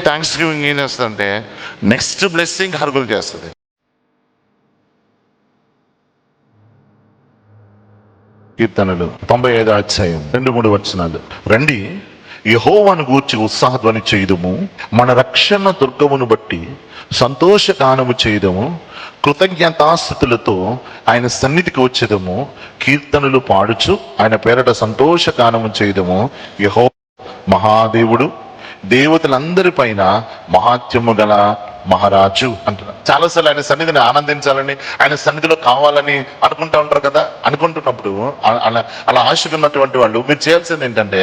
Thanks giving ఏం చేస్తుందంటే next blessing హర్గులు చేస్తుంది. కీర్తనలు తొంభై ఐదు అధ్యాయం రెండు మూడు వచనాలు. రండి యహోవాను గూర్చి ఉత్సాహధ్వని చేయుదుము. మన రక్షణ దుర్గమును బట్టి సంతోషగానము చేయదము. కృతజ్ఞతాస్థుతులతో ఆయన సన్నిధికి వచ్చేదము. కీర్తనలు పాడుచు ఆయన పేరట సంతోషగానము చేయదము. యహో మహాదేవుడు దేవతలందరి పైన మహాత్యము గల మహారాజు అంటున్నారు. చాలాసార్లు ఆయన సన్నిధిని ఆనందించాలని ఆయన సన్నిధిలో కావాలని అనుకుంటా ఉంటారు కదా? అనుకుంటున్నప్పుడు అలా అలా ఆశకున్నటువంటి ఉన్నటువంటి వాళ్ళు మీరు చేయాల్సింది ఏంటంటే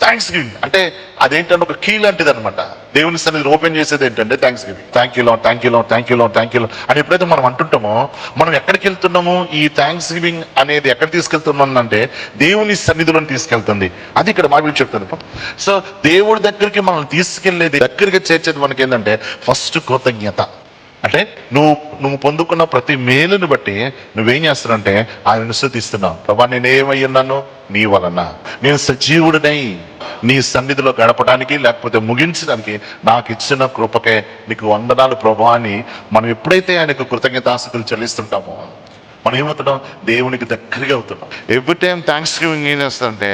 థ్యాంక్స్ గివింగ్ అంటే అదేంటంటే ఒక కీ లాంటిది అనమాట దేవుని సన్నిధిని ఓపెన్ చేసేది ఏంటంటే థ్యాంక్స్ గివింగ్ థ్యాంక్ యూ లో థ్యాంక్ యూ లో థ్యాంక్ యూ లో థ్యాంక్ యూ అని ఎప్పుడైతే మనం అంటుంటామో మనం ఎక్కడికి వెళ్తున్నాము? ఈ థ్యాంక్స్ గివింగ్ అనేది ఎక్కడ తీసుకెళ్తున్నాం అంటే దేవుని సన్నిధిలో తీసుకెళ్తుంది. అది ఇక్కడ బైబిల్ చెప్తుంది సో దేవుడి దగ్గరికి మనం తీసుకెళ్ళేది దగ్గరికి చేర్చేది మనకి ఏంటంటే ఫస్ట్ కృతజ్ఞత. అంటే నువ్వు నువ్వు పొందుకున్న ప్రతి మేలుని బట్టి నువ్వేం చేస్తానంటే ఆయన శృతిస్తున్నావు ప్రభా నేను ఉన్నాను నీ వలన. నేను సజీవుడినై. నీ సన్నిధిలో గడపడానికి లేకపోతే ముగించడానికి నాకు ఇచ్చిన కృపకే నీకు వందనాలు ప్రభా అని మనం ఎప్పుడైతే ఆయనకు కృతజ్ఞతాస్థితులు చెల్లిస్తుంటామో మనం ఏమవుతున్నాం? దేవునికి దగ్గరగా అవుతున్నాం. ఎవ్రీ టైం థ్యాంక్స్ గివింగ్ ఏం చేస్తుందంటే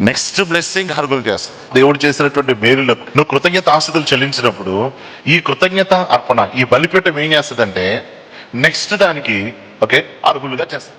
నెక్స్ట్ బ్లెస్సింగ్ హరుగులు చేస్తాం దేవుడు చేసినటువంటి మేలులకు నువ్వు కృతజ్ఞత ఆస్తులు చెల్లించినప్పుడు ఈ కృతజ్ఞత అర్పణ ఈ బలిపీఠం ఏం చేస్తుందంటే నెక్స్ట్ దానికి ఓకే అరుగులుగా చేస్తాం